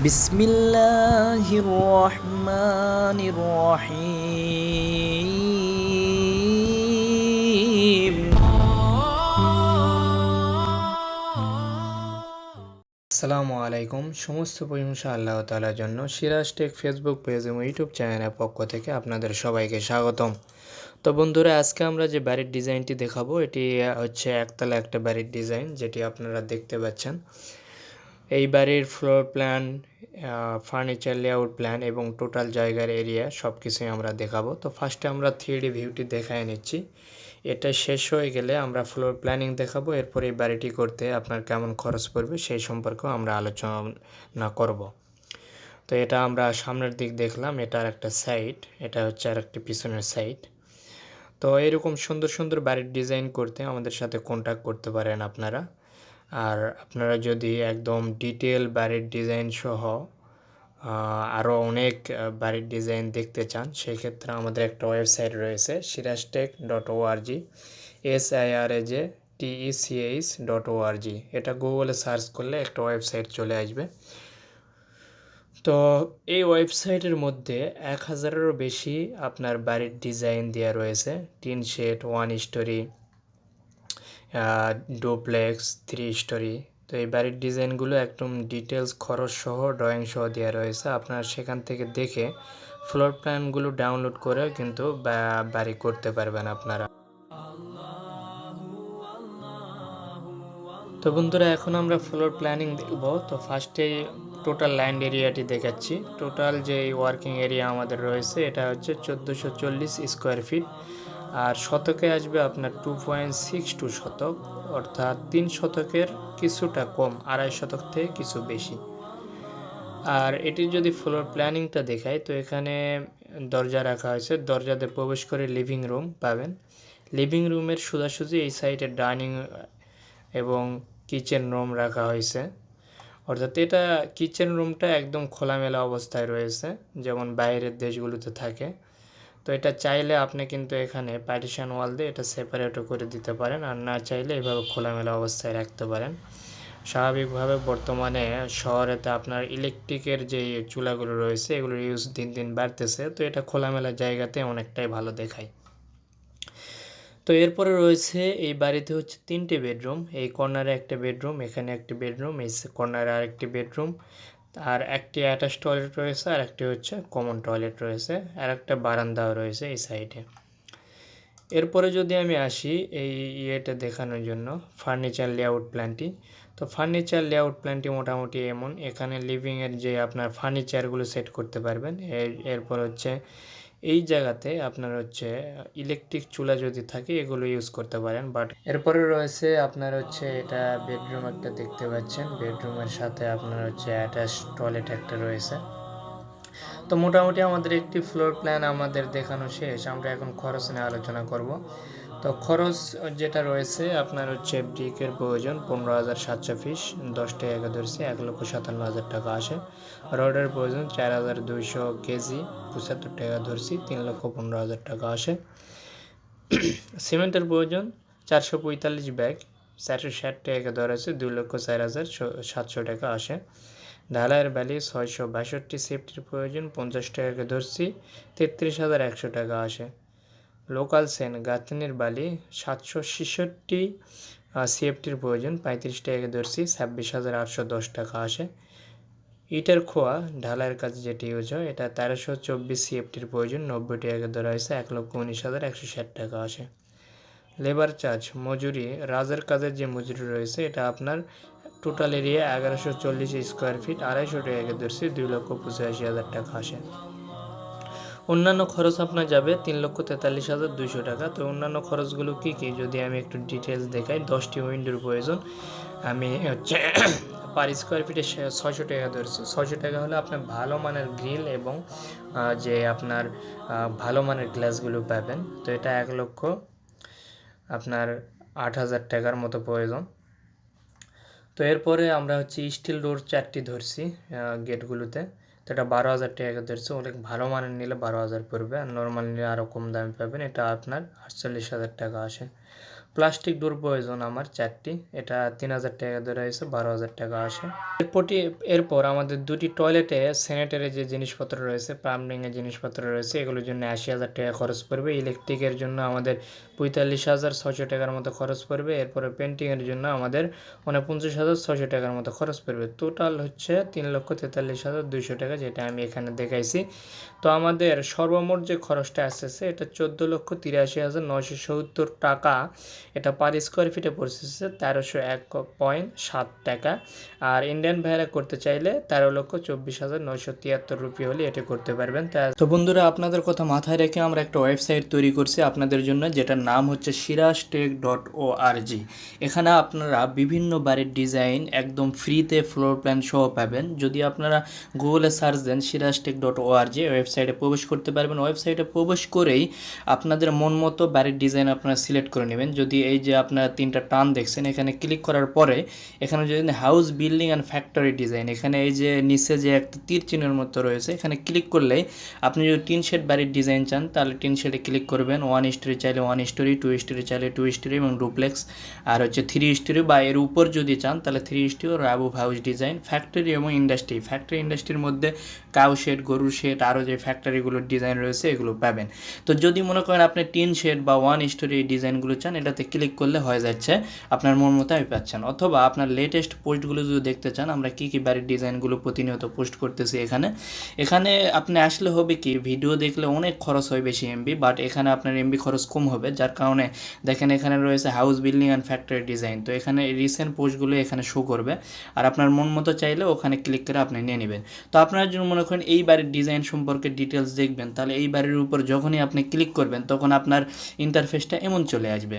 বিসমিল্লাহির রহমানির রহিম আসসালামু আলাইকুম। সমস্ত প্রশংসা আল্লাহ তালার জন্য। সিরাজ টেক ফেসবুক পেজ এবং ইউটিউব চ্যানেলের পক্ষ থেকে আপনাদের সবাইকে স্বাগতম। তো বন্ধুরা, আজকে আমরা যে বাড়ির ডিজাইনটি দেখাবো, এটি হচ্ছে একতলা একটা বাড়ির ডিজাইন, যেটি আপনারা দেখতে পাচ্ছেন। এই বাড়ির floor plan furniture layout plan এবং টোটাল জায়গার এরিয়া সব কিছুই আমরা দেখাবো। তো ফার্স্টে আমরা থ্রি ভিউটি দেখায় নিচ্ছি। এটা শেষ হয়ে গেলে আমরা ফ্লোর প্ল্যানিং দেখাবো। এরপর এই বাড়িটি করতে আপনার কেমন খরচ পড়বে সেই সম্পর্কেও আমরা আলোচনা করব। তো এটা আমরা সামনের দিক দেখলাম এটার একটা সাইড এটা হচ্ছে আর একটি পিছনের সাইড তো এরকম সুন্দর সুন্দর বাড়ির ডিজাইন করতে আমাদের সাথে কন্ট্যাক্ট করতে পারেন আপনারা। আর আপনারা যদি একদম ডিটেল বাড়ির ডিজাইন সহ আরও অনেক বাড়ির ডিজাইন দেখতে চান, সেক্ষেত্রে আমাদের একটা ওয়েবসাইট রয়েছে Siraj tech dot O R G S I R A dot O R G এটা গুগলে সার্চ করলে একটা ওয়েবসাইট চলে আসবে। তো এই ওয়েবসাইটের মধ্যে এক হাজারেরও বেশি আপনার বাড়ির ডিজাইন দেওয়া রয়েছে, tin shed one storey duplex three storey তো এই বাড়ির ডিজাইনগুলো একদম ডিটেলস খরচ সহ ড্রয়িং সহ দেওয়া রয়েছে। আপনারা সেখান থেকে দেখে ফ্লোর প্ল্যানগুলো ডাউনলোড করে কিন্তু বাড়ি করতে পারবেন আপনারা। তো বন্ধুরা, এখন আমরা ফ্লোর প্ল্যানিং দেখব। তো ফার্স্টে টোটাল ল্যান্ড এরিয়াটি দেখাচ্ছি। টোটাল যে ওয়ার্কিং এরিয়া আমাদের রয়েছে, এটা হচ্ছে চোদ্দোশো চল্লিশ স্কোয়ার ফিট আর শতকে আসবে আপনার টু পয়েন্ট সিক্স টু শতক, অর্থাৎ তিন শতকের কিছুটা কম, আড়াই শতক থেকে কিছু বেশি। আর এটির যদি ফ্লোর প্ল্যানিংটা দেখায় তো এখানে দরজা রাখা হয়েছে। দরজাতে প্রবেশ করে লিভিং রুম পাবেন। লিভিং রুমের সোজাসুজি এই সাইডে ডাইনিং এবং কিচেন রুম রাখা হয়েছে। অর্থাৎ এটা কিচেন রুমটা একদম খোলামেলা অবস্থায় রয়েছে, যেমন বাইরের দেশগুলোতে থাকে। তো এটা চাইলে আপনি কিন্তু এখানে পার্টিশন ওয়াল দিয়ে এটা সেপারেটও করে দিতে পারেন আর না চাইলে এভাবে খোলামেলা অবস্থায় রাখতে পারেন। স্বাভাবিকভাবে বর্তমানে শহরেতে আপনার ইলেকট্রিকের যে চুলাগুলো রয়েছে, এগুলোর ইউজ দিন দিন বাড়তেছে। তো এটা খোলামেলা জায়গাতে অনেকটাই ভালো দেখায়। তো এরপরে রয়েছে এই বাড়িতে হচ্ছে তিনটে বেডরুম এই কর্নারে একটা বেডরুম এখানে একটি বেডরুম এই কর্নারে আরেকটি বেডরুম আর একটি অ্যাটাচ টয়লেট রয়েছে, আর একটি হচ্ছে কমন টয়লেট রয়েছে, আর একটা বারান্দাও রয়েছে এই সাইডে এরপরে যদি আমি আসি এই ইয়েটা দেখানোর জন্য ফার্নিচার লেআউট প্ল্যানটি তো ফার্নিচার লেআউট প্ল্যানটি মোটামুটি এমন, এখানে লিভিংয়ের যে আপনার ফার্নিচারগুলো সেট করতে পারবেন, এর, এরপর হচ্ছে এই জায়গাতে আপনার হচ্ছে ইলেকট্রিক চুলা যদি থাকে, এগুলো ইউজ করতে পারেন। বাট এরপরে রয়েছে আপনার হচ্ছে, এটা বেডরুম একটা দেখতে পাচ্ছেন। বেডরুমের সাথে আপনার হচ্ছে অ্যাটাচ টয়লেট একটা রয়েছে। তো মোটামুটি আমাদের একটি ফ্লোর প্ল্যান আমাদের দেখানো শেষ। আমরা এখন খরচ নিয়ে আলোচনা করব। তো খরচ যেটা রয়েছে, আপনার হচ্ছে ব্রিকের প্রয়োজন পনেরো হাজার সাতশো পিস দশ টাকা ধরছি, এক লক্ষ সাতান্ন হাজার টাকা আসে। রডের প্রয়োজন চার হাজার দুইশো কেজি, পঁচাত্তর টাকা ধরছি, তিন লক্ষ পনেরো হাজার টাকা আসে। সিমেন্টের প্রয়োজন চারশো পঁয়তাল্লিশ ব্যাগ, চারশো ষাট টাকা ধরেছে, দুই লক্ষ চার হাজার সাতশো টাকা আসে। ঢালাইয়ের ব্যালি ছয়শো বাষট্টি সেফটির প্রয়োজন পঞ্চাশ টাকাকে ধরছি, তেত্রিশ হাজার একশো টাকা আসে। লোকাল সেন গাঁথনির বালি সাতশো ছেষট্টি সিএফটির প্রয়োজন। পঁয়ত্রিশ টাকা ধরছি, ছাব্বিশ হাজার আটশো দশ টাকা আসে। ইটার খোয়া, ঢালাইয়ের কাছে যেটি ইউজ হয়, এটা তেরোশো চব্বিশ সিএফটির প্রয়োজন। নব্বই টাকা ধরা হয়েছে, এক লক্ষ উনিশ হাজার একশো ষাট টাকা আসে। লেবার চার্জ, মজুরি, রাজের কাজের যে মজুরি রয়েছে, এটা আপনার টোটাল এরিয়া এগারোশো চল্লিশ স্কোয়ার ফিট আড়াইশো টাকা ধরছি, দুই লক্ষ পঁচাশি হাজার টাকা আসে। অন্যান্য খরচ আপনার যাবে তিন লক্ষ তেতাল্লিশ হাজার দুইশো টাকা। তো অন্যান্য খরচগুলো কী কী? যদি আমি একটু ডিটেলস দেখাই, দশটি উইন্ডোর প্রয়োজন। আমি হচ্ছে পার স্কোয়ার ফিটে ছয়শো টাকা ধরছি। ছয়শো টাকা হলে আপনার ভালো মানের গ্রিল এবং যে আপনার ভালো মানের গ্লাসগুলো পাবেন। তো এটা এক লক্ষ, আপনার আট হাজার টাকার মতো প্রয়োজন। তো এরপরে আমরা হচ্ছে স্টিল ডোর চারটি ধরছি গেটগুলোতে এটা বারো হাজার টাকা ধরছে। অনেক ভালো মানের নিলে বারো হাজার পড়বে আর নর্মাল নিলে আরও কম দামে পাবেন। এটা আপনার আটচল্লিশ হাজার টাকা আসে। প্লাস্টিক ডোর প্রয়োজন আমার চারটি। এটা তিন হাজার টাকা ধরে হয়েছে, বারো হাজার টাকা আসে। এরপরটি, এরপর আমাদের দুটি টয়লেটে স্যানিটারি যে জিনিসপত্র রয়েছে প্লাম্বিংয়ের জিনিসপত্র রয়েছে, এগুলোর জন্য আশি হাজার টাকা খরচ পড়বে। ইলেকট্রিকের জন্য আমাদের পঁয়তাল্লিশ হাজার ছশো টাকার মতো খরচ পড়বে। এরপরে পেন্টিংয়ের জন্য আমাদের উনপঞ্চাশ হাজার ছশো টাকার মতো খরচ পড়বে। টোটাল হচ্ছে তিন লক্ষ তেতাল্লিশ হাজার দুইশো টাকা, যেটা আমি এখানে দেখাইছি। তো আমাদের সর্বমোট যে খরচটা আসতেছে, এটা চোদ্দ লক্ষ তিরাশি হাজার নয়শো সত্তর টাকা। এটা পার স্কোয়ার ফিটে পড়তেছে তেরোশো এক পয়েন্ট সাত টাকা। আর ইন্ডিয়ান ভাইরা করতে চাইলে তেরো লক্ষ চব্বিশ হাজার নয়শো তিয়াত্তর রুপি হলে এটা করতে পারবেন। তা- বন্ধুরা, আপনাদের কথা মাথায় রেখে আমরা একটা ওয়েবসাইট তৈরি করছি আপনাদের জন্য, যেটার নাম হচ্ছে Siraj tech dot O R G এখানে আপনারা বিভিন্ন বাড়ির ডিজাইন একদম ফ্রিতে ফ্লোর প্ল্যান সহ পাবেন। যদি আপনারা গুগলে সার্চ দেন Siraj tech dot O R G ওয়েবসাইটে প্রবেশ করতে পারবেন। ওয়েবসাইটে প্রবেশ করেই আপনাদের মন মতো বাড়ির ডিজাইন আপনারা সিলেক্ট করে নেবেন। যদি এই যে আপনারা তিনটা টান দেখছেন, এখানে ক্লিক করার পরে এখানে যদি house building and factory design এখানে এই যে নিচে যে একটা তীর চিহ্নের মতো রয়েছে, এখানে ক্লিক করলেই আপনি যদি টিন শেড বাড়ির ডিজাইন চান, তাহলে টিন শেডে ক্লিক করবেন। ওয়ান স্টোরি চাইলে ওয়ান স্টোরি টু স্টোরি চাইলে টু স্টোরি এবং ডুপ্লেক্স আর হচ্ছে থ্রি স্টোরি বা এর উপর যদি চান, তাহলে থ্রি স্টোরি ও রাবুভ হাউস ডিজাইন ফ্যাক্টরি এবং ইন্ডাস্ট্রি ফ্যাক্টরি ইন্ডাস্ট্রির মধ্যে কাউ শেড গরুর শেড আরও যে ফ্যাক্টরিগুলোর ডিজাইন রয়েছে, এগুলো পাবেন। তো যদি মনে করেন আপনি টিন শেড বা ওয়ান স্টোরি এই ডিজাইনগুলো চান, এটাতে ক্লিক করলে হয়ে যাচ্ছে আপনার মন মতো আমি পাচ্ছেন। অথবা আপনার লেটেস্ট পোস্টগুলো যদি দেখতে চান, আমরা কী কী বাড়ির ডিজাইনগুলো প্রতিনিয়ত পোস্ট করতেছি এখানে। এখানে আপনি আসলে হবে কি ভিডিও দেখলে অনেক খরচ হয় বেশি এমবি বাট এখানে আপনার এমবি খরচ কম হবে, যার কারণে দেখেন এখানে রয়েছে house building and factory design তো এখানে রিসেন্ট পোস্টগুলো এখানে শো করবে, আর আপনার মন মতো চাইলে ওখানে ক্লিক করে আপনি নিয়ে নেবেন। তো আপনার জন্য মনে করেন এই বাড়ির ডিজাইন সম্পর্কে ডিটেলস দেখবেন, তাহলে এই বাড়ির উপর যখনই আপনি ক্লিক করবেন, তখন আপনার ইন্টারফেসটা এমন চলে আসবে।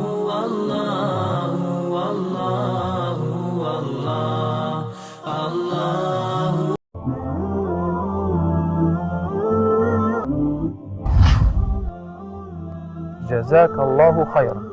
جزاك الله خيرا.